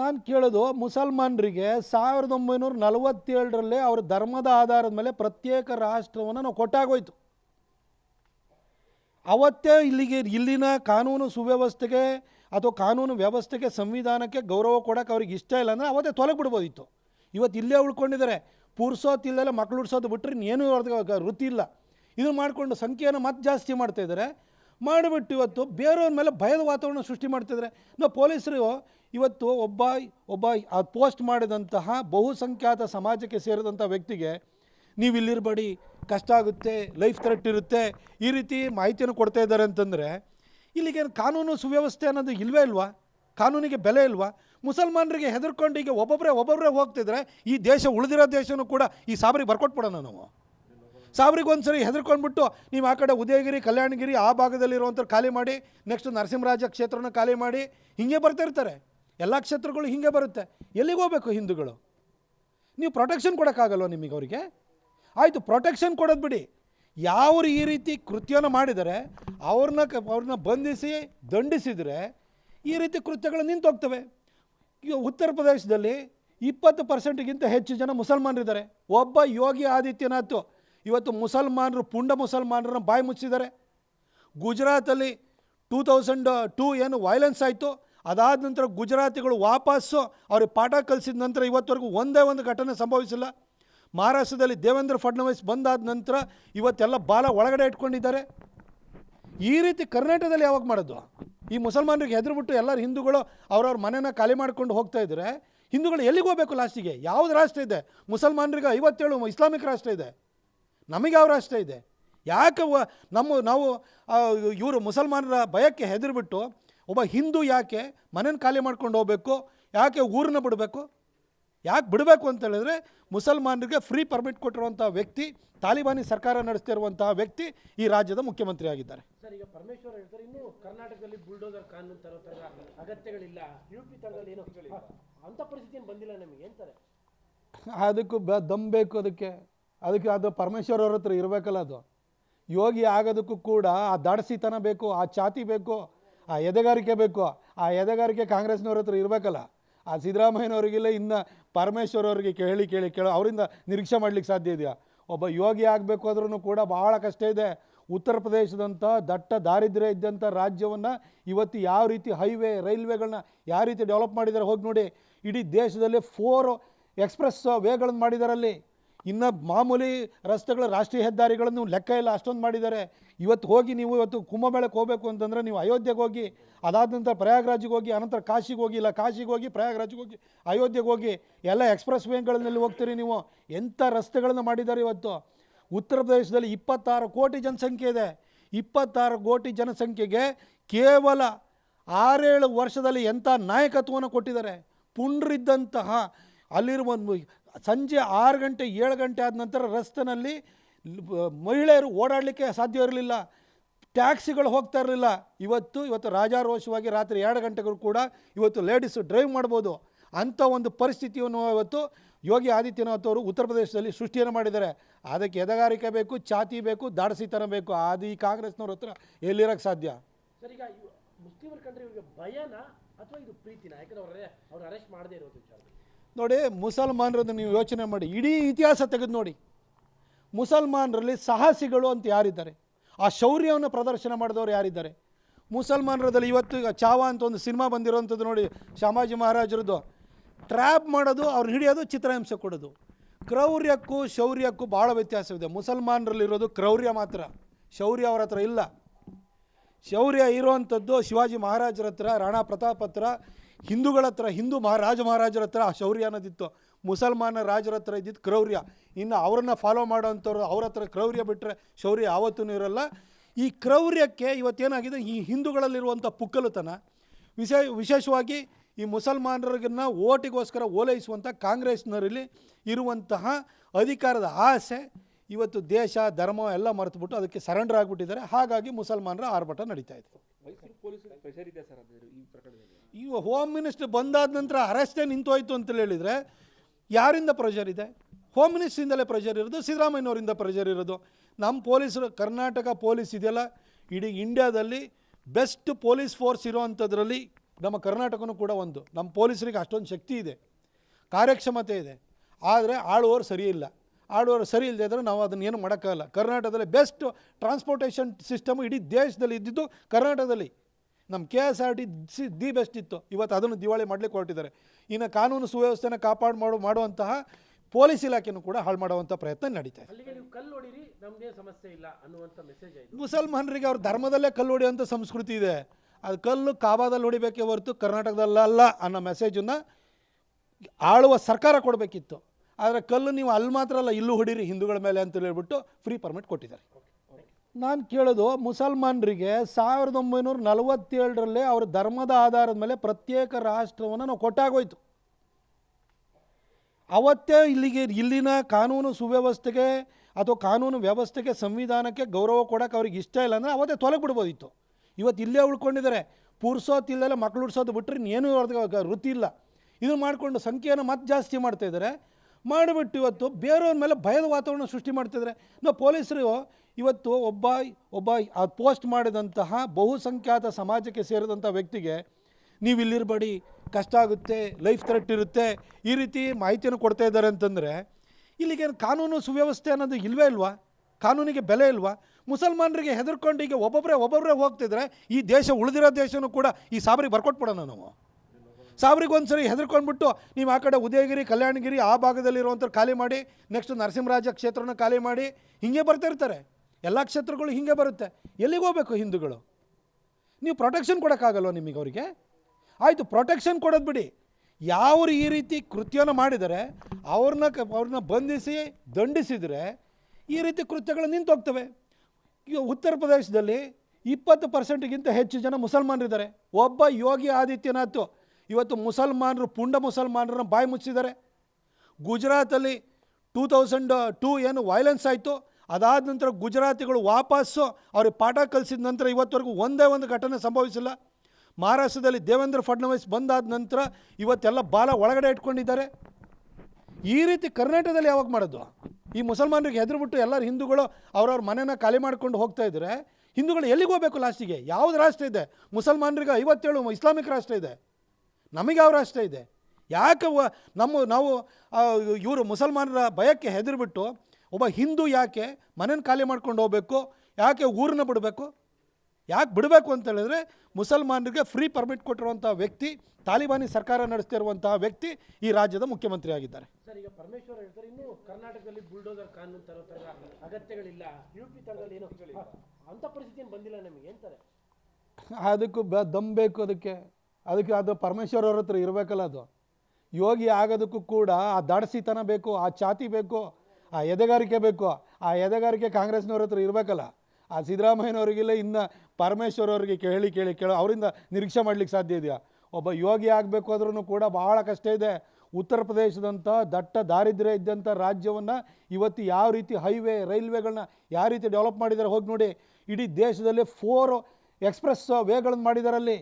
ನಾನು ಕೇಳೋದು ಮುಸಲ್ಮಾನರಿಗೆ ಸಾವಿರದ ಒಂಬೈನೂರ ನಲವತ್ತೇಳರಲ್ಲಿ ಅವ್ರ ಧರ್ಮದ ಆಧಾರದ ಮೇಲೆ ಪ್ರತ್ಯೇಕ ರಾಷ್ಟ್ರವನ್ನು ನಾವು ಕೊಟ್ಟಾಗೋಯ್ತು. ಅವತ್ತೇ ಇಲ್ಲಿಗೆ ಇಲ್ಲಿನ ಕಾನೂನು ಸುವ್ಯವಸ್ಥೆಗೆ ಅಥವಾ ಕಾನೂನು ವ್ಯವಸ್ಥೆಗೆ ಸಂವಿಧಾನಕ್ಕೆ ಗೌರವ ಕೊಡೋಕೆ ಅವ್ರಿಗೆ ಇಷ್ಟ ಇಲ್ಲ ಅಂದರೆ ಅವತ್ತೇ ತೊಲಗಿ ಬಿಡ್ಬೋದಿತ್ತು. ಇವತ್ತು ಇಲ್ಲೇ ಉಳ್ಕೊಂಡಿದ್ದಾರೆ. ಪುರ್ಸೋತ್ ಇಲ್ಲೆಲ್ಲ ಮಕ್ಳು ಉಡ್ಸೋದು ಬಿಟ್ಟರೆ ಇನ್ನೇನು ಅವ್ರದ್ದು ವೃತ್ತಿ ಇಲ್ಲ. ಇದು ಮಾಡಿಕೊಂಡು ಸಂಖ್ಯೆಯನ್ನು ಮತ್ತೆ ಜಾಸ್ತಿ ಮಾಡ್ತಾ ಇದ್ದಾರೆ. ಮಾಡಿಬಿಟ್ಟು ಇವತ್ತು ಬೇರೆಯವ್ರ ಮೇಲೆ ಭಯದ ವಾತಾವರಣ ಸೃಷ್ಟಿ ಮಾಡ್ತಿದ್ದಾರೆ ನಾವು ಪೊಲೀಸರು ಇವತ್ತು ಒಬ್ಬ ಒಬ್ಬ ಆ ಪೋಸ್ಟ್ ಮಾಡಿದಂತಹ ಬಹುಸಂಖ್ಯಾತ ಸಮಾಜಕ್ಕೆ ಸೇರಿದಂಥ ವ್ಯಕ್ತಿಗೆ, ನೀವು ಇಲ್ಲಿರಬೇಡಿ, ಕಷ್ಟ ಆಗುತ್ತೆ, ಲೈಫ್ ಥ್ರೆಟ್ ಇರುತ್ತೆ, ಈ ರೀತಿ ಮಾಹಿತಿಯನ್ನು ಕೊಡ್ತಾ ಇದ್ದಾರೆ ಅಂತಂದರೆ ಇಲ್ಲಿಗೆ ಕಾನೂನು ಸುವ್ಯವಸ್ಥೆ ಅನ್ನೋದು ಇಲ್ವೇ ಇಲ್ವಾ? ಕಾನೂನಿಗೆ ಬೆಲೆ ಇಲ್ವಾ? ಮುಸಲ್ಮಾನರಿಗೆ ಹೆದರ್ಕೊಂಡು ಈಗ ಒಬ್ಬೊಬ್ಬರೇ ಒಬ್ಬೊಬ್ಬರೇ ಹೋಗ್ತಿದ್ರೆ ಈ ದೇಶ ಉಳಿದಿರೋ ದೇಶನೂ ಕೂಡ ಈ ಸಾಬ್ರಿಗೆ ಬರ್ಕೊಟ್ಬಿಡೋಣ ನಾವು. ಸಾಬ್ರಿಗೆ ಒಂದ್ಸರಿ ಹೆದರ್ಕೊಂಡ್ಬಿಟ್ಟು ನೀವು ಆ ಕಡೆ ಉದಯಗಿರಿ, ಕಲ್ಯಾಣಗಿರಿ ಆ ಭಾಗದಲ್ಲಿರುವಂಥವ್ರು ಖಾಲಿ ಮಾಡಿ ನೆಕ್ಸ್ಟ್ ನರಸಿಂಹರಾಜ ಕ್ಷೇತ್ರನ ಖಾಲಿ ಮಾಡಿ ಹಿಂಗೆ ಬರ್ತಿರ್ತಾರೆ ಎಲ್ಲ ಕ್ಷೇತ್ರಗಳು ಹಿಂಗೆ ಬರುತ್ತೆ. ಎಲ್ಲಿಗೆ ಹೋಗ್ಬೇಕು ಹಿಂದೂಗಳು? ನೀವು ಪ್ರೊಟೆಕ್ಷನ್ ಕೊಡೋಕ್ಕಾಗಲ್ವ ನಿಮಗೆ ಅವರಿಗೆ? ಆಯಿತು ಪ್ರೊಟೆಕ್ಷನ್ ಕೊಡೋದು ಬಿಡಿ. ಯಾರು ಈ ರೀತಿ ಕೃತ್ಯನ ಮಾಡಿದರೆ, ಅವ್ರನ್ನ ಅವ್ರನ್ನ ಬಂಧಿಸಿ, ದಂಡಿಸಿದರೆ ಈ ರೀತಿ ಕೃತ್ಯಗಳು ನಿಂತೋಗ್ತವೆ. ಈಗ ಉತ್ತರ ಪ್ರದೇಶದಲ್ಲಿ ಇಪ್ಪತ್ತು ಪರ್ಸೆಂಟ್ಗಿಂತ ಹೆಚ್ಚು ಜನ ಮುಸಲ್ಮಾನರಿದ್ದಾರೆ. ಒಬ್ಬ ಯೋಗಿ ಆದಿತ್ಯನಾಥ್ ಇವತ್ತು ಮುಸಲ್ಮಾನರು, ಪುಂಡ ಮುಸಲ್ಮಾನರನ್ನ ಬಾಯಿ ಮುಚ್ಚಿದ್ದಾರೆ. ಗುಜರಾತಲ್ಲಿ ಟೂ ತೌಸಂಡ್ ಟೂ ಏನು ವೈಲೆನ್ಸ್ ಆಯಿತು. ಅದಾದ ನಂತರ ಗುಜರಾತಿಗಳು ವಾಪಸ್ಸು ಅವ್ರಿಗೆ ಪಾಠ ಕಲಿಸಿದ ನಂತರ ಇವತ್ತವರೆಗೂ ಒಂದೇ ಒಂದು ಘಟನೆ ಸಂಭವಿಸಿಲ್ಲ. ಮಹಾರಾಷ್ಟ್ರದಲ್ಲಿ ದೇವೇಂದ್ರ ಫಡ್ನವೀಸ್ ಬಂದಾದ ನಂತರ ಇವತ್ತೆಲ್ಲ ಬಾಲ ಒಳಗಡೆ ಇಟ್ಕೊಂಡಿದ್ದಾರೆ. ಈ ರೀತಿ ಕರ್ನಾಟಕದಲ್ಲಿ ಯಾವಾಗ ಮಾಡೋದು? ಈ ಮುಸಲ್ಮಾನರಿಗೆ ಹೆದರ್ಬಿಟ್ಟು ಎಲ್ಲರೂ ಹಿಂದೂಗಳು ಅವ್ರವ್ರ ಮನೆನ ಖಾಲಿ ಮಾಡ್ಕೊಂಡು ಹೋಗ್ತಾ ಇದ್ದರೆ ಹಿಂದೂಗಳು ಎಲ್ಲಿಗೆ ಹೋಗಬೇಕು ಲಾಸ್ಟಿಗೆ? ಯಾವುದು ರಾಷ್ಟ್ರ ಇದೆ? ಮುಸಲ್ಮಾನರಿಗೆ ಐವತ್ತೇಳು ಇಸ್ಲಾಮಿಕ್ ರಾಷ್ಟ್ರ ಇದೆ. ನಮಗೆ ಯಾವ ರಾಷ್ಟ್ರ ಇದೆ. ಯಾಕೆ ವ- ನಮ್ಮ ನಾವು ಇವರು ಮುಸಲ್ಮಾನರ ಭಯಕ್ಕೆ ಹೆದರಿಬಿಟ್ಟು ಒಬ್ಬ ಹಿಂದೂ ಯಾಕೆ ಮನೇನ ಖಾಲಿ ಮಾಡ್ಕೊಂಡು ಹೋಗಬೇಕು? ಯಾಕೆ ಊರನ್ನ ಬಿಡಬೇಕು? ಯಾಕೆ ಬಿಡಬೇಕು ಅಂತ ಹೇಳಿದ್ರೆ ಮುಸಲ್ಮಾನರಿಗೆ ಫ್ರೀ ಪರ್ಮಿಟ್ ಕೊಟ್ಟಿರುವಂಥ ವ್ಯಕ್ತಿ ತಾಲಿಬಾನಿ ಸರ್ಕಾರ ನಡೆಸ್ತಿರುವಂತಹ ವ್ಯಕ್ತಿ ಈ ರಾಜ್ಯದ ಮುಖ್ಯಮಂತ್ರಿ ಆಗಿದ್ದಾರೆ. ಸರ್ ಈಗ ಪರಮೇಶ್ವರ್ ಹೇಳ್ತಾರೆ ಇನ್ನು ಕರ್ನಾಟಕದಲ್ಲಿ ಬುಲ್ಡೋಸರ್ ಕಾನೂನು ತರೋ ತರ ಅಗತ್ಯಗಳಿಲ್ಲ. ಯು ಪಿ ತರದಲ್ಲಿ ಏನು ಹ, ಅಂತ ಪರಿಸ್ಥಿತಿ ಬಂದಿಲ್ಲ ನಮಗೆ ಅಂತಾರೆ ಅದಕ್ಕೂ ಬ ದಮ್ ಬೇಕು ಅದಕ್ಕೆ. ಅದಕ್ಕೆ ಅದು ಪರಮೇಶ್ವರ ಅವ್ರ ಹತ್ರ ಇರಬೇಕಲ್ಲ ಅದು. ಯೋಗಿ ಆಗೋದಕ್ಕೂ ಕೂಡ ಆ ದಾಡಸಿತನ ಬೇಕು, ಆ ಛಾತಿ ಬೇಕು, ಆ ಎದೆಗಾರಿಕೆ ಬೇಕು, ಆ ಎದೆಗಾರಿಕೆ ಕಾಂಗ್ರೆಸ್ನವ್ರ ಹತ್ರ ಇರಬೇಕಲ್ಲ. ಆ ಸಿದ್ದರಾಮಯ್ಯನವ್ರಿಗಿಲ್ಲ, ಇನ್ನು ಪರಮೇಶ್ವರ್ ಅವ್ರಿಗೆ ಕೇಳಿ ಕೇಳಿ, ಕೇಳೋ, ಅವರಿಂದ ನಿರೀಕ್ಷೆ ಮಾಡ್ಲಿಕ್ಕೆ ಸಾಧ್ಯ ಇದೆಯಾ? ಒಬ್ಬ ಯೋಗಿ ಆಗಬೇಕು ಅದ್ರೂ ಕೂಡ ಬಹಳ ಕಷ್ಟ ಇದೆ. ಉತ್ತರ ಪ್ರದೇಶದಂಥ ದಟ್ಟ ದಾರಿದ್ರ್ಯ ಇದ್ದಂಥ ರಾಜ್ಯವನ್ನು ಇವತ್ತು ಯಾವ ರೀತಿ ಹೈವೇ, ರೈಲ್ವೆಗಳನ್ನ ಯಾವ ರೀತಿ ಡೆವಲಪ್ ಮಾಡಿದ್ದಾರೆ ಹೋಗಿ ನೋಡಿ. ಇಡೀ ದೇಶದಲ್ಲಿ ಫೋರ್ ಎಕ್ಸ್ಪ್ರೆಸ್ ವೇಗಳನ್ನು ಮಾಡಿದಾರಲ್ಲಿ. ಇನ್ನು ಮಾಮೂಲಿ ರಸ್ತೆಗಳ ರಾಷ್ಟ್ರೀಯ ಹೆದ್ದಾರಿಗಳನ್ನು ಲೆಕ್ಕ ಇಲ್ಲ ಅಷ್ಟೊಂದು ಮಾಡಿದ್ದಾರೆ. ಇವತ್ತು ಹೋಗಿ ನೀವು ಇವತ್ತು ಕುಂಭಮೇಳಕ್ಕೆ ಹೋಗಬೇಕು ಅಂತಂದರೆ ನೀವು ಅಯೋಧ್ಯೆಗೆ ಹೋಗಿ, ಅದಾದ ನಂತರ ಪ್ರಯಾಗ್ರಾಜಿಗೆ ಹೋಗಿ, ಅನಂತರ ಕಾಶಿಗೆ ಹೋಗಿ, ಇಲ್ಲ ಕಾಶಿಗೆ ಹೋಗಿ, ಪ್ರಯಾಗ್ರಾಜಿಗೆ ಹೋಗಿ, ಅಯೋಧ್ಯೆಗೆ ಹೋಗಿ, ಎಲ್ಲ ಎಕ್ಸ್ಪ್ರೆಸ್ ವೇಗಳಲ್ಲಿ ಹೋಗ್ತೀರಿ ನೀವು. ಎಂಥ ರಸ್ತೆಗಳನ್ನು ಮಾಡಿದ್ದಾರೆ ಇವತ್ತು. ಉತ್ತರ ಪ್ರದೇಶದಲ್ಲಿ ಇಪ್ಪತ್ತಾರು ಕೋಟಿ ಜನಸಂಖ್ಯೆ ಇದೆ. ಇಪ್ಪತ್ತಾರು ಕೋಟಿ ಜನಸಂಖ್ಯೆಗೆ ಕೇವಲ ಆರೇಳು ವರ್ಷದಲ್ಲಿ ಎಂಥ ನಾಯಕತ್ವವನ್ನು ಕೊಟ್ಟಿದ್ದಾರೆ. ಪುಂಡ್ರಿದ್ದಂತಹ ಅಲ್ಲಿರುವ ಸಂಜೆ ಆರು ಗಂಟೆ, ಏಳು ಗಂಟೆ ಆದ ನಂತರ ರಸ್ತೆನಲ್ಲಿ ಮಹಿಳೆಯರು ಓಡಾಡಲಿಕ್ಕೆ ಸಾಧ್ಯ ಇರಲಿಲ್ಲ. ಟ್ಯಾಕ್ಸಿಗಳು ಹೋಗ್ತಾ ಇರಲಿಲ್ಲ. ಇವತ್ತು ಇವತ್ತು ರಾಜಾರೋಷವಾಗಿ ರಾತ್ರಿ ಎರಡು ಗಂಟೆಗೂ ಕೂಡ ಇವತ್ತು ಲೇಡೀಸು ಡ್ರೈವ್ ಮಾಡ್ಬೋದು. ಅಂಥ ಒಂದು ಪರಿಸ್ಥಿತಿಯನ್ನು ಇವತ್ತು ಯೋಗಿ ಆದಿತ್ಯನಾಥ್ ಅವರು ಉತ್ತರ ಪ್ರದೇಶದಲ್ಲಿ ಸೃಷ್ಟಿಯನ್ನು ಮಾಡಿದ್ದಾರೆ. ಅದಕ್ಕೆ ಎದಗಾರಿಕೆ ಬೇಕು, ಛಾತಿ ಬೇಕು, ದಾಡಸಿತನ ಬೇಕು. ಅದು ಈ ಕಾಂಗ್ರೆಸ್ನವ್ರ ಹತ್ರ ಎಲ್ಲಿರೋಕ್ಕೆ ಸಾಧ್ಯ? ಮುಸ್ಲಿಮರ ಕಂಡ್ರೆ ಭಯನಾ ಅಥವಾ ಇದು ಪ್ರೀತಿನ? ಯಾಕಂದ್ರೆ ಅವರು ಅರೆಸ್ಟ್ ಮಾಡದೇ ಇರೋದು ನೋಡಿ ಮುಸಲ್ಮಾನರದ್ದು ನೀವು ಯೋಚನೆ ಮಾಡಿ, ಇಡೀ ಇತಿಹಾಸ ತೆಗೆದು ನೋಡಿ. ಮುಸಲ್ಮಾನರಲ್ಲಿ ಸಾಹಸಿಗಳು ಅಂತ ಯಾರಿದ್ದಾರೆ? ಆ ಶೌರ್ಯವನ್ನು ಪ್ರದರ್ಶನ ಮಾಡಿದವರು ಯಾರಿದ್ದಾರೆ? ಮುಸಲ್ಮಾನರದಲ್ಲಿ ಇವತ್ತು ಈಗ ಚಾವಾ ಅಂತ ಒಂದು ಸಿನಿಮಾ ಬಂದಿರೋವಂಥದ್ದು ನೋಡಿ, ಶಾಮಾಜಿ ಮಹಾರಾಜರದ್ದು. ಟ್ರ್ಯಾಪ್ ಮಾಡೋದು, ಅವ್ರು ಹಿಡಿಯೋದು ಚಿತ್ರಹಿಂಸೆ ಕೊಡೋದು. ಕ್ರೌರ್ಯಕ್ಕೂ ಶೌರ್ಯಕ್ಕೂ ಭಾಳ ವ್ಯತ್ಯಾಸವಿದೆ. ಮುಸಲ್ಮಾನರಲ್ಲಿರೋದು ಕ್ರೌರ್ಯ ಮಾತ್ರ. ಶೌರ್ಯ ಅವರ ಹತ್ರ ಇಲ್ಲ. ಶೌರ್ಯ ಇರುವಂಥದ್ದು ಶಿವಾಜಿ ಮಹಾರಾಜರ ಹತ್ರ, ರಾಣಾ ಪ್ರತಾಪ್ ಹತ್ರ, ಹಿಂದೂಗಳ ಹತ್ರ, ಹಿಂದೂ ಮಹಾರಾಜ ಮಹಾರಾಜರ ಹತ್ರ ಶೌರ್ಯ ಅನ್ನೋದಿತ್ತು. ಮುಸಲ್ಮಾನ ರಾಜರ ಹತ್ರ ಇದ್ದಿದ್ದು ಕ್ರೌರ್ಯ. ಇನ್ನು ಅವ್ರನ್ನ ಫಾಲೋ ಮಾಡೋವಂಥವ್ರು ಅವ್ರ ಹತ್ರ ಕ್ರೌರ್ಯ ಬಿಟ್ಟರೆ ಶೌರ್ಯ ಯಾವತ್ತೂ ಇರಲ್ಲ. ಈ ಕ್ರೌರ್ಯಕ್ಕೆ ಇವತ್ತೇನಾಗಿದೆ? ಈ ಹಿಂದೂಗಳಲ್ಲಿರುವಂಥ ಪುಕ್ಕಲುತನ, ವಿಶೇ, ವಿಶೇಷವಾಗಿ ಈ ಮುಸಲ್ಮಾನರಿಗನ್ನ ಓಟಿಗೋಸ್ಕರ ಓಲೈಸುವಂಥ ಕಾಂಗ್ರೆಸ್ನರಲ್ಲಿ ಇರುವಂತಹ ಅಧಿಕಾರದ ಆಸೆ ಇವತ್ತು ದೇಶ ಧರ್ಮ ಎಲ್ಲ ಮರೆತುಬಿಟ್ಟು ಅದಕ್ಕೆ ಸರೆಂಡರ್ ಆಗಿಬಿಟ್ಟಿದ್ದಾರೆ. ಹಾಗಾಗಿ ಮುಸಲ್ಮಾನರ ಆರ್ಭಟ ನಡೀತಾ ಇದೆ. ಈ ಹೋಮ್ ಮಿನಿಸ್ಟರ್ ಬಂದಾದ ನಂತರ ಅರೆಸ್ಟೇ ನಿಂತೋಯ್ತು ಅಂತ ಹೇಳಿದರೆ ಯಾರಿಂದ ಪ್ರೆಷರ್ ಇದೆ? ಹೋಮ್ ಮಿನಿಸ್ಟ್ರಿಂದಲೇ ಪ್ರೆಷರ್ ಇರೋದು ಸಿದ್ದರಾಮಯ್ಯನವರಿಂದ ಪ್ರೆಷರ್ ಇರೋದು. ನಮ್ಮ ಪೊಲೀಸರು ಕರ್ನಾಟಕ ಪೊಲೀಸ್ ಇದೆಯಲ್ಲ ಇಡೀ ಇಂಡಿಯಾದಲ್ಲಿ ಬೆಸ್ಟ್ ಪೊಲೀಸ್ ಫೋರ್ಸ್ ಇರೋವಂಥದ್ರಲ್ಲಿ ನಮ್ಮ ಕರ್ನಾಟಕನೂ ಕೂಡ ಒಂದು. ನಮ್ಮ ಪೊಲೀಸರಿಗೆ ಅಷ್ಟೊಂದು ಶಕ್ತಿ ಇದೆ. ಕಾರ್ಯಕ್ಷಮತೆ ಇದೆ. ಆದರೆ ಆಳುವವರು ಸರಿ ಆಳುವವರು ಸರಿ ಇಲ್ಲದೆ ಇದ್ದರೆ ನಾವು ಅದನ್ನು ಏನು ಮಾಡೋಕ್ಕಾಗಲ್ಲ. ಕರ್ನಾಟಕದಲ್ಲಿ ಬೆಸ್ಟ್ ಟ್ರಾನ್ಸ್ಪೋರ್ಟೇಷನ್ ಸಿಸ್ಟಮ್ ಇಡೀ ದೇಶದಲ್ಲಿ ಇದ್ದಿದ್ದು ಕರ್ನಾಟಕದಲ್ಲಿ. ನಮ್ಮ K S R T C the best ಇತ್ತು. ಇವತ್ತು ಅದನ್ನು ದಿವಾಳಿ ಮಾಡಲಿಕ್ಕೆ ಹೊರಟಿದ್ದಾರೆ. ಇನ್ನು ಕಾನೂನು ಸುವ್ಯವಸ್ಥೆನ ಕಾಪಾಡು ಮಾಡು ಮಾಡುವಂತಹ ಪೊಲೀಸ್ ಇಲಾಖೆನೂ ಕೂಡ ಹಾಳು ಮಾಡುವಂಥ ಪ್ರಯತ್ನ ನಡೀತಾ ಇದೆ. ಮುಸಲ್ಮಾನರಿಗೆ ಅವ್ರ ಧರ್ಮದಲ್ಲೇ ಕಲ್ಲು ಹೊಡೆಯುವಂಥ ಸಂಸ್ಕೃತಿ ಇದೆ. ಅದು ಕಲ್ಲು ಕಾಬಾದಲ್ಲಿ ಹೊಡಿಬೇಕೇ ಹೊರತು ಕರ್ನಾಟಕದಲ್ಲ ಅನ್ನೋ ಮೆಸೇಜನ್ನು ಆಳುವ ಸರ್ಕಾರ ಕೊಡಬೇಕಿತ್ತು. ಆದರೆ ಕಲ್ಲು ನೀವು ಅಲ್ಲಿ ಮಾತ್ರ ಅಲ್ಲ, ಇಲ್ಲೂ ಹೊಡೀರಿ ಹಿಂದೂಗಳ ಮೇಲೆ ಅಂತ ಹೇಳ್ಬಿಟ್ಟು ಫ್ರೀ ಪರ್ಮಿಟ್ ಕೊಟ್ಟಿದ್ದಾರೆ. ನಾನು ಕೇಳೋದು ಮುಸಲ್ಮಾನರಿಗೆ ಸಾವಿರದ ಒಂಬೈನೂರ ನಲವತ್ತೇಳರಲ್ಲೇ ಅವ್ರ ಧರ್ಮದ ಆಧಾರದ ಮೇಲೆ ಪ್ರತ್ಯೇಕ ರಾಷ್ಟ್ರವನ್ನು ನಾವು ಕೊಟ್ಟಾಗೋಯ್ತು. ಅವತ್ತೇ ಇಲ್ಲಿಗೆ, ಇಲ್ಲಿನ ಕಾನೂನು ಸುವ್ಯವಸ್ಥೆಗೆ ಅಥವಾ ಕಾನೂನು ವ್ಯವಸ್ಥೆಗೆ ಸಂವಿಧಾನಕ್ಕೆ ಗೌರವ ಕೊಡೋಕೆ ಅವ್ರಿಗೆ ಇಷ್ಟ ಇಲ್ಲ ಅಂದರೆ ಅವತ್ತೇ ತೊಲಗಿ ಬಿಡ್ಬೋದಿತ್ತು ಇವತ್ತು ಇಲ್ಲೇ ಉಳ್ಕೊಂಡಿದ್ದಾರೆ. ಪುರ್ಸೋತಿಲ್ಲದೆ ಮಕ್ಳು ಉಡ್ಸೋದು ಬಿಟ್ಟರೆ ಇನ್ನೇನು ಅವ್ರದ್ದು ವೃತ್ತಿ ಇಲ್ಲ. ಇದು ಮಾಡಿಕೊಂಡು ಸಂಖ್ಯೆಯನ್ನು ಮತ್ತೆ ಜಾಸ್ತಿ ಮಾಡ್ತಾ ಇದ್ದಾರೆ. ಮಾಡಿಬಿಟ್ಟು ಇವತ್ತು ಬೇರೆಯವ್ರ ಮೇಲೆ ಭಯದ ವಾತಾವರಣ ಸೃಷ್ಟಿ ಮಾಡ್ತಿದ್ದಾರೆ. ನಾವು ಪೊಲೀಸರು ಇವತ್ತು ಒಬ್ಬ ಒಬ್ಬ ಆ ಪೋಸ್ಟ್ ಮಾಡಿದಂತಹ ಬಹುಸಂಖ್ಯಾತ ಸಮಾಜಕ್ಕೆ ಸೇರಿದಂಥ ವ್ಯಕ್ತಿಗೆ, ನೀವು ಇಲ್ಲಿರಬೇಡಿ, ಕಷ್ಟ ಆಗುತ್ತೆ, ಲೈಫ್ ಥ್ರೆಟ್ ಇರುತ್ತೆ, ಈ ರೀತಿ ಮಾಹಿತಿಯನ್ನು ಕೊಡ್ತಾ ಇದ್ದಾರೆ ಅಂತಂದರೆ, ಇಲ್ಲಿಗೆ ಕಾನೂನು ಸುವ್ಯವಸ್ಥೆ ಅನ್ನೋದು ಇಲ್ವೇ ಇಲ್ವಾ? ಕಾನೂನಿಗೆ ಬೆಲೆ ಇಲ್ವಾ? ಮುಸಲ್ಮಾನರಿಗೆ ಹೆದರ್ಕೊಂಡು ಈಗ ಒಬ್ಬೊಬ್ಬರೇ ಒಬ್ಬೊಬ್ಬರೇ ಹೋಗ್ತಿದ್ರೆ ಈ ದೇಶ ಉಳಿದಿರೋ ದೇಶನೂ ಕೂಡ ಈ ಸಾಬರಿಗೆ ಬರ್ಕೊಟ್ಬಿಡೋಣ ನಾವು. ಸಾಬ್ರಿಗೆ ಒಂದು ಸರಿ ಹೆದರ್ಕೊಂಡ್ಬಿಟ್ಟು ನೀವು ಆ ಕಡೆ ಉದಯಗಿರಿ, ಕಲ್ಯಾಣಗಿರಿ ಆ ಭಾಗದಲ್ಲಿರುವಂಥವ್ರು ಖಾಲಿ ಮಾಡಿ ನೆಕ್ಸ್ಟ್ ನರಸಿಂಹರಾಜ ಕ್ಷೇತ್ರನ ಖಾಲಿ ಮಾಡಿ ಹಿಂಗೆ ಬರ್ತಾ ಇರ್ತಾರೆ. ಎಲ್ಲ ಕ್ಷೇತ್ರಗಳು ಹಿಂಗೆ ಬರುತ್ತೆ. ಎಲ್ಲಿಗೆ ಹೋಗ್ಬೇಕು ಹಿಂದೂಗಳು? ನೀವು ಪ್ರೊಟೆಕ್ಷನ್ ಕೊಡೋಕ್ಕಾಗಲ್ವ ನಿಮಗೆ ಅವರಿಗೆ? ಆಯಿತು ಪ್ರೊಟೆಕ್ಷನ್ ಕೊಡೋದು ಬಿಡಿ. ಯಾರು ಈ ರೀತಿ ಕೃತ್ಯವನ್ನು ಮಾಡಿದರೆ, ಅವ್ರನ್ನ ಕ, ಅವ್ರನ್ನ ಬಂಧಿಸಿ, ದಂಡಿಸಿದರೆ ಈ ರೀತಿ ಕೃತ್ಯಗಳು ನಿಂತೋಗ್ತವೆ. ಈಗ ಉತ್ತರ ಪ್ರದೇಶದಲ್ಲಿ ಇಪ್ಪತ್ತು ಪರ್ಸೆಂಟ್ಗಿಂತ ಹೆಚ್ಚು ಜನ ಮುಸಲ್ಮಾನರಿದ್ದಾರೆ. ಒಬ್ಬ ಯೋಗಿ ಆದಿತ್ಯನಾಥ್ ಇವತ್ತು ಮುಸಲ್ಮಾನರು, ಪುಂಡ ಮುಸಲ್ಮಾನರನ್ನು ಬಾಯಿ ಮುಚ್ಚಿದ್ದಾರೆ. ಗುಜರಾತಲ್ಲಿ ಟೂ ತೌಸಂಡ್ ಟೂ ಏನು ವೈಲೆನ್ಸ್ ಆಯಿತು. ಅದಾದ ನಂತರ ಗುಜರಾತಿಗಳು ವಾಪಸ್ಸು ಅವ್ರಿಗೆ ಪಾಠ ಕಲಿಸಿದ ನಂತರ ಇವತ್ತವರೆಗೂ ಒಂದೇ ಒಂದು ಘಟನೆ ಸಂಭವಿಸಿಲ್ಲ. ಮಹಾರಾಷ್ಟ್ರದಲ್ಲಿ ದೇವೇಂದ್ರ ಫಡ್ನವೀಸ್ ಬಂದಾದ ನಂತರ ಇವತ್ತೆಲ್ಲ ಬಾಲ ಒಳಗಡೆ ಇಟ್ಕೊಂಡಿದ್ದಾರೆ. ಈ ರೀತಿ ಕರ್ನಾಟಕದಲ್ಲಿ ಯಾವಾಗ ಮಾಡೋದು? ಈ ಮುಸಲ್ಮಾನರಿಗೆ ಹೆದರ್ಬಿಟ್ಟು ಎಲ್ಲರೂ ಹಿಂದೂಗಳು ಅವ್ರವ್ರ ಮನೇನ ಖಾಲಿ ಮಾಡ್ಕೊಂಡು ಹೋಗ್ತಾ ಇದ್ದರೆ ಹಿಂದೂಗಳು ಎಲ್ಲಿಗೆ ಹೋಗಬೇಕು ಲಾಸ್ಟಿಗೆ? ಯಾವುದು ರಾಷ್ಟ್ರ ಇದೆ? ಮುಸಲ್ಮಾನರಿಗೆ ಐವತ್ತೇಳು ಇಸ್ಲಾಮಿಕ್ ರಾಷ್ಟ್ರ ಇದೆ. ನಮಗೆ ಯಾವ ಅಷ್ಟೇ ಇದೆ. ಯಾಕೆ ವ- ನಮ್ಮ ನಾವು ಇವರು ಮುಸಲ್ಮಾನರ ಭಯಕ್ಕೆ ಹೆದರ್ಬಿಟ್ಟು ಒಬ್ಬ ಹಿಂದೂ ಯಾಕೆ ಮನೇನ ಖಾಲಿ ಮಾಡ್ಕೊಂಡು ಹೋಗಬೇಕು ಯಾಕೆ ಊರನ್ನ ಬಿಡಬೇಕು ಯಾಕೆ ಬಿಡಬೇಕು ಅಂತ ಹೇಳಿದ್ರೆ ಮುಸಲ್ಮಾನರಿಗೆ ಫ್ರೀ ಪರ್ಮಿಟ್ ಕೊಟ್ಟಿರುವಂಥ ವ್ಯಕ್ತಿ ತಾಲಿಬಾನಿ ಸರ್ಕಾರ ನಡೆಸ್ತಿರುವಂತಹ ವ್ಯಕ್ತಿ ಈ ರಾಜ್ಯದ ಮುಖ್ಯಮಂತ್ರಿ ಆಗಿದ್ದಾರೆ ಸರ್ ಈಗ ಪರಮೇಶ್ವರ್ ಹೇಳ್ತಾರೆ ಇನ್ನು ಕರ್ನಾಟಕದಲ್ಲಿ ಬುಲ್ಡೋಸರ್ ಕಾನೂನು ತರೋ ತರ ಅಗತ್ಯಗಳಿಲ್ಲ. ಯು ಪಿ ತರದಲ್ಲಿ ಏನು ಅಂತ ಪರಿಸ್ಥಿತಿ ಬಂದಿಲ್ಲ ನಮಗೆ ಅಂತಾರೆ ಅದಕ್ಕೂ ಬ ದಮ್ ಬೇಕು ಅದಕ್ಕೆ. ಅದಕ್ಕೆ ಅದು ಪರಮೇಶ್ವರ ಅವ್ರ ಹತ್ರ ಇರಬೇಕಲ್ಲ ಅದು. ಯೋಗಿ ಆಗೋದಕ್ಕೂ ಕೂಡ ಆ ದಾಡಸಿತನ ಬೇಕು, ಆ ಛಾತಿ ಬೇಕು, ಆ ಎದೆಗಾರಿಕೆ ಬೇಕು, ಆ ಎದೆಗಾರಿಕೆ ಕಾಂಗ್ರೆಸ್ನವ್ರ ಹತ್ರ ಇರಬೇಕಲ್ಲ. ಆ ಸಿದ್ದರಾಮಯ್ಯನವ್ರಿಗಿಲ್ಲ, ಇನ್ನು ಪರಮೇಶ್ವರ್ ಅವರಿಗೆ ಕೇಳಿ ಕೇಳಿ, ಕೇಳೋ, ಅವರಿಂದ ನಿರೀಕ್ಷೆ ಮಾಡಲಿಕ್ಕೆ ಸಾಧ್ಯ ಇದೆಯಾ? ಒಬ್ಬ ಯೋಗಿ ಆಗಬೇಕು ಆದ್ರೂ ಕೂಡ ಭಾಳ ಕಷ್ಟ ಇದೆ. ಉತ್ತರ ಪ್ರದೇಶದಂಥ ದಟ್ಟ ದಾರಿದ್ರ್ಯ ಇದ್ದಂಥ ರಾಜ್ಯವನ್ನು ಇವತ್ತು ಯಾವ ರೀತಿ ಹೈವೇ, ರೈಲ್ವೆಗಳನ್ನ ಯಾವ ರೀತಿ ಡೆವಲಪ್ ಮಾಡಿದ್ದಾರೆ ಹೋಗಿ ನೋಡಿ. ಇಡೀ ದೇಶದಲ್ಲಿ ಫೋರ್ ಎಕ್ಸ್ಪ್ರೆಸ್ ವೇಗಳನ್ನು ಮಾಡಿದಾರಲ್ಲಿ.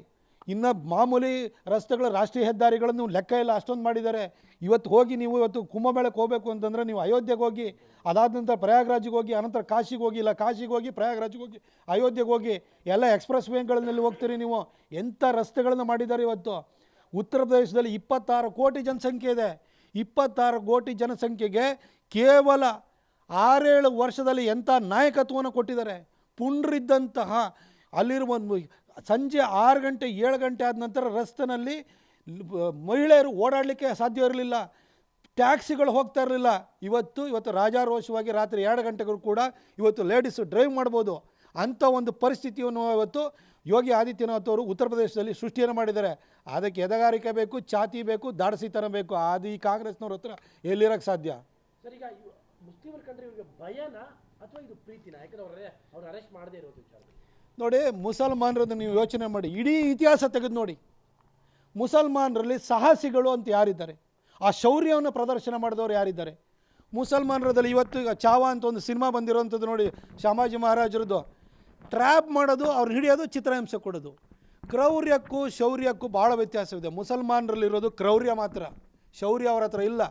ಇನ್ನು ಮಾಮೂಲಿ ರಸ್ತೆಗಳ ರಾಷ್ಟ್ರೀಯ ಹೆದ್ದಾರಿಗಳನ್ನು ಲೆಕ್ಕ ಇಲ್ಲ ಅಷ್ಟೊಂದು ಮಾಡಿದ್ದಾರೆ. ಇವತ್ತು ಹೋಗಿ ನೀವು ಇವತ್ತು ಕುಂಭಮೇಳಕ್ಕೆ ಹೋಗಬೇಕು ಅಂತಂದರೆ ನೀವು ಅಯೋಧ್ಯೆಗೆ ಹೋಗಿ, ಅದಾದ ನಂತರ ಪ್ರಯಾಗ್ರಾಜಿಗೆ ಹೋಗಿ, ಅನಂತರ ಕಾಶಿಗೆ ಹೋಗಿ, ಇಲ್ಲ ಕಾಶಿಗೆ ಹೋಗಿ, ಪ್ರಯಾಗ್ರಾಜಿಗೆ ಹೋಗಿ, ಅಯೋಧ್ಯೆಗೆ ಹೋಗಿ, ಎಲ್ಲ ಎಕ್ಸ್ಪ್ರೆಸ್ ವೇಗಳಲ್ಲಿ ಹೋಗ್ತೀರಿ ನೀವು. ಎಂಥ ರಸ್ತೆಗಳನ್ನು ಮಾಡಿದ್ದಾರೆ ಇವತ್ತು. ಉತ್ತರ ಪ್ರದೇಶದಲ್ಲಿ ಇಪ್ಪತ್ತಾರು ಕೋಟಿ ಜನಸಂಖ್ಯೆ ಇದೆ. ಇಪ್ಪತ್ತಾರು ಕೋಟಿ ಜನಸಂಖ್ಯೆಗೆ ಕೇವಲ ಆರೇಳು ವರ್ಷದಲ್ಲಿ ಎಂಥ ನಾಯಕತ್ವವನ್ನು ಕೊಟ್ಟಿದ್ದಾರೆ. ಪುಂಡ್ರಿದ್ದಂತಹ ಅಲ್ಲಿರುವ ಸಂಜೆ ಆರು ಗಂಟೆ, ಏಳು ಗಂಟೆ ಆದ ನಂತರ ರಸ್ತೆನಲ್ಲಿ ಮಹಿಳೆಯರು ಓಡಾಡಲಿಕ್ಕೆ ಸಾಧ್ಯ ಇರಲಿಲ್ಲ. ಟ್ಯಾಕ್ಸಿಗಳು ಹೋಗ್ತಾ ಇರಲಿಲ್ಲ. ಇವತ್ತು ಇವತ್ತು ರಾಜಾರೋಷವಾಗಿ ರಾತ್ರಿ ಎರಡು ಗಂಟೆಗೂ ಕೂಡ ಇವತ್ತು ಲೇಡೀಸು ಡ್ರೈವ್ ಮಾಡ್ಬೋದು. ಅಂಥ ಒಂದು ಪರಿಸ್ಥಿತಿಯನ್ನು ಇವತ್ತು ಯೋಗಿ ಆದಿತ್ಯನಾಥ್ ಅವರು ಉತ್ತರ ಪ್ರದೇಶದಲ್ಲಿ ಸೃಷ್ಟಿಯನ್ನು ಮಾಡಿದ್ದಾರೆ. ಅದಕ್ಕೆ ಎದಗಾರಿಕೆ ಬೇಕು, ಛಾತಿ ಬೇಕು, ದಾಡಸಿತನ ಬೇಕು. ಅದು ಈ ಕಾಂಗ್ರೆಸ್ನವ್ರ ಹತ್ರ ಎಲ್ಲಿರೋಕ್ಕೆ ಸಾಧ್ಯ? ಸರ್ ಕಂಡ್ರೆ ಭಯನ ಅಥವಾ ಇದು ಪ್ರೀತಿನ? ಯಾಕಂದ್ರೆ ಅವರೇ ಅವ್ರು ಅರೆಸ್ಟ್ ಮಾಡದೇ ಇರೋದು ನೋಡಿ ಮುಸಲ್ಮಾನರದ್ದು ನೀವು ಯೋಚನೆ ಮಾಡಿ, ಇಡೀ ಇತಿಹಾಸ ತೆಗೆದು ನೋಡಿ. ಮುಸಲ್ಮಾನರಲ್ಲಿ ಸಾಹಸಿಗಳು ಅಂತ ಯಾರಿದ್ದಾರೆ? ಆ ಶೌರ್ಯವನ್ನು ಪ್ರದರ್ಶನ ಮಾಡಿದವರು ಯಾರಿದ್ದಾರೆ? ಮುಸಲ್ಮಾನರದಲ್ಲಿ ಇವತ್ತು ಈಗ ಚಾವ ಅಂತ ಒಂದು ಸಿನಿಮಾ ಬಂದಿರೋವಂಥದ್ದು ನೋಡಿ, ಶಾಮಾಜಿ ಮಹಾರಾಜರದ್ದು. ಟ್ರ್ಯಾಪ್ ಮಾಡೋದು ಅವ್ರನ್ನ ಹಿಡಿಯೋದು, ಚಿತ್ರಹಿಂಸೆ ಕೊಡೋದು. ಕ್ರೌರ್ಯಕ್ಕೂ ಶೌರ್ಯಕ್ಕೂ ಭಾಳ ವ್ಯತ್ಯಾಸವಿದೆ. ಮುಸಲ್ಮಾನರಲ್ಲಿರೋದು ಕ್ರೌರ್ಯ ಮಾತ್ರ. ಶೌರ್ಯ ಅವ್ರ ಹತ್ರ ಇಲ್ಲ.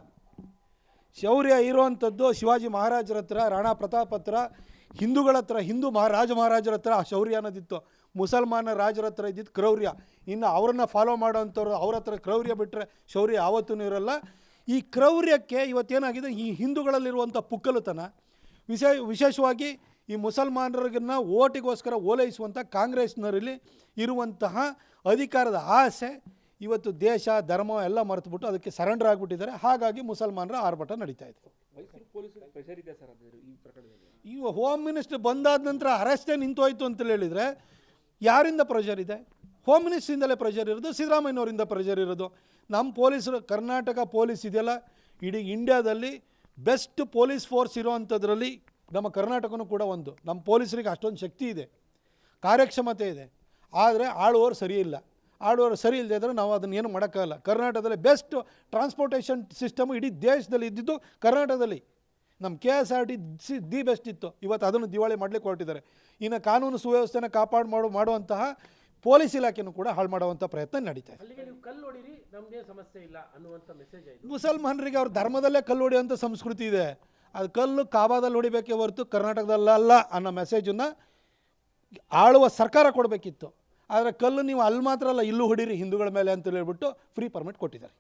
ಶೌರ್ಯ ಇರೋವಂಥದ್ದು ಶಿವಾಜಿ ಮಹಾರಾಜರ ಹತ್ರ, ರಾಣಾ ಪ್ರತಾಪ್ ಹತ್ರ ಹಿಂದೂಗಳ ಹತ್ರ, ಹಿಂದೂ ಮಹಾರಾಜ ಮಹಾರಾಜರ ಹತ್ರ ಶೌರ್ಯ ಅನ್ನೋದಿತ್ತು. ಮುಸಲ್ಮಾನ ರಾಜರ ಹತ್ರ ಇದ್ದಿದ್ದು ಕ್ರೌರ್ಯ. ಇನ್ನು ಅವರನ್ನು ಫಾಲೋ ಮಾಡೋವಂಥವ್ರು ಅವ್ರ ಹತ್ರ ಕ್ರೌರ್ಯ ಬಿಟ್ಟರೆ ಶೌರ್ಯ ಯಾವತ್ತೂ ಇರಲ್ಲ. ಈ ಕ್ರೌರ್ಯಕ್ಕೆ ಇವತ್ತೇನಾಗಿದೆ? ಈ ಹಿಂದೂಗಳಲ್ಲಿರುವಂಥ ಪುಕ್ಕಲುತನ, ವಿಶೇ, ವಿಶೇಷವಾಗಿ ಈ ಮುಸಲ್ಮಾನರಿಗನ್ನ ಓಟಿಗೋಸ್ಕರ ಓಲೈಸುವಂಥ ಕಾಂಗ್ರೆಸ್ನರಲ್ಲಿ ಇರುವಂತಹ ಅಧಿಕಾರದ ಆಸೆ, ಇವತ್ತು ದೇಶ, ಧರ್ಮ ಎಲ್ಲ ಮರೆತುಬಿಟ್ಟು ಅದಕ್ಕೆ ಸರೆಂಡರ್ ಆಗಿಬಿಟ್ಟಿದ್ದಾರೆ. ಹಾಗಾಗಿ ಮುಸಲ್ಮಾನರ ಆರ್ಭಟ ನಡೀತಾ ಇದೆ. ಈ ಹೋಮ್ ಮಿನಿಸ್ಟರ್ ಬಂದಾದ ನಂತರ ಅರೆಸ್ಟೇ ನಿಂತೋಯ್ತು ಅಂತ ಹೇಳಿದರೆ ಯಾರಿಂದ ಪ್ರೆಷರ್ ಇದೆ? ಹೋಮ್ ಮಿನಿಸ್ಟ್ರಿಂದಲೇ ಪ್ರೆಷರ್ ಇರೋದು ಸಿದ್ದರಾಮಯ್ಯನವರಿಂದ ಪ್ರೆಷರ್ ಇರೋದು. ನಮ್ಮ ಪೊಲೀಸರು ಕರ್ನಾಟಕ ಪೊಲೀಸ್ ಇದೆಯಲ್ಲ, ಇಡೀ ಇಂಡಿಯಾದಲ್ಲಿ ಬೆಸ್ಟ್ ಪೊಲೀಸ್ ಫೋರ್ಸ್ ಇರೋವಂಥದ್ರಲ್ಲಿ ನಮ್ಮ ಕರ್ನಾಟಕನೂ ಕೂಡ ಒಂದು. ನಮ್ಮ ಪೊಲೀಸರಿಗೆ ಅಷ್ಟೊಂದು ಶಕ್ತಿ ಇದೆ, ಕಾರ್ಯಕ್ಷಮತೆ ಇದೆ. ಆದರೆ ಆಳುವವರು ಸರಿ ಇಲ್ಲ. ಆಳುವವರು ಸರಿ ಇಲ್ಲದೆ ಇದ್ದರೆ ನಾವು ಅದನ್ನು ಏನು ಮಾಡೋಕ್ಕಾಗಲ್ಲ. ಕರ್ನಾಟಕದಲ್ಲಿ ಬೆಸ್ಟ್ ಟ್ರಾನ್ಸ್ಪೋರ್ಟೇಷನ್ ಸಿಸ್ಟಮ್ ಇಡೀ ದೇಶದಲ್ಲಿ ಇದ್ದಿದ್ದು ಕರ್ನಾಟಕದಲ್ಲಿ. ನಮ್ಮ K S R T C the best ಇತ್ತು. ಇವತ್ತು ಅದನ್ನು ದಿವಾಳಿ ಮಾಡಲಿಕ್ಕೆ ಹೊರಟಿದ್ದಾರೆ. ಇನ್ನು ಕಾನೂನು ಸುವ್ಯವಸ್ಥೆನ ಕಾಪಾಡು ಮಾಡು ಮಾಡುವಂತಹ ಪೊಲೀಸ್ ಇಲಾಖೆನೂ ಕೂಡ ಹಾಳು ಮಾಡುವಂಥ ಪ್ರಯತ್ನ ನಡೀತಾ ಇದೆ. ಮುಸಲ್ಮಾನರಿಗೆ ಅವ್ರ ಧರ್ಮದಲ್ಲೇ ಕಲ್ಲು ಹೊಡೆಯುವಂಥ ಸಂಸ್ಕೃತಿ ಇದೆ. ಅದು ಕಲ್ಲು ಕಾಬಾದಲ್ಲಿ ಹೊಡಿಬೇಕೇ ಹೊರತು ಕರ್ನಾಟಕದಲ್ಲ ಅನ್ನೋ ಮೆಸೇಜನ್ನು ಆಳುವ ಸರ್ಕಾರ ಕೊಡಬೇಕಿತ್ತು. ಆದರೆ ಕಲ್ಲು ನೀವು ಅಲ್ಲಿ ಮಾತ್ರ ಅಲ್ಲ ಇಲ್ಲೂ ಹೊಡೀರಿ ಹಿಂದೂಗಳ ಮೇಲೆ ಅಂತ ಹೇಳ್ಬಿಟ್ಟು ಫ್ರೀ ಪರ್ಮಿಟ್ ಕೊಟ್ಟಿದ್ದಾರೆ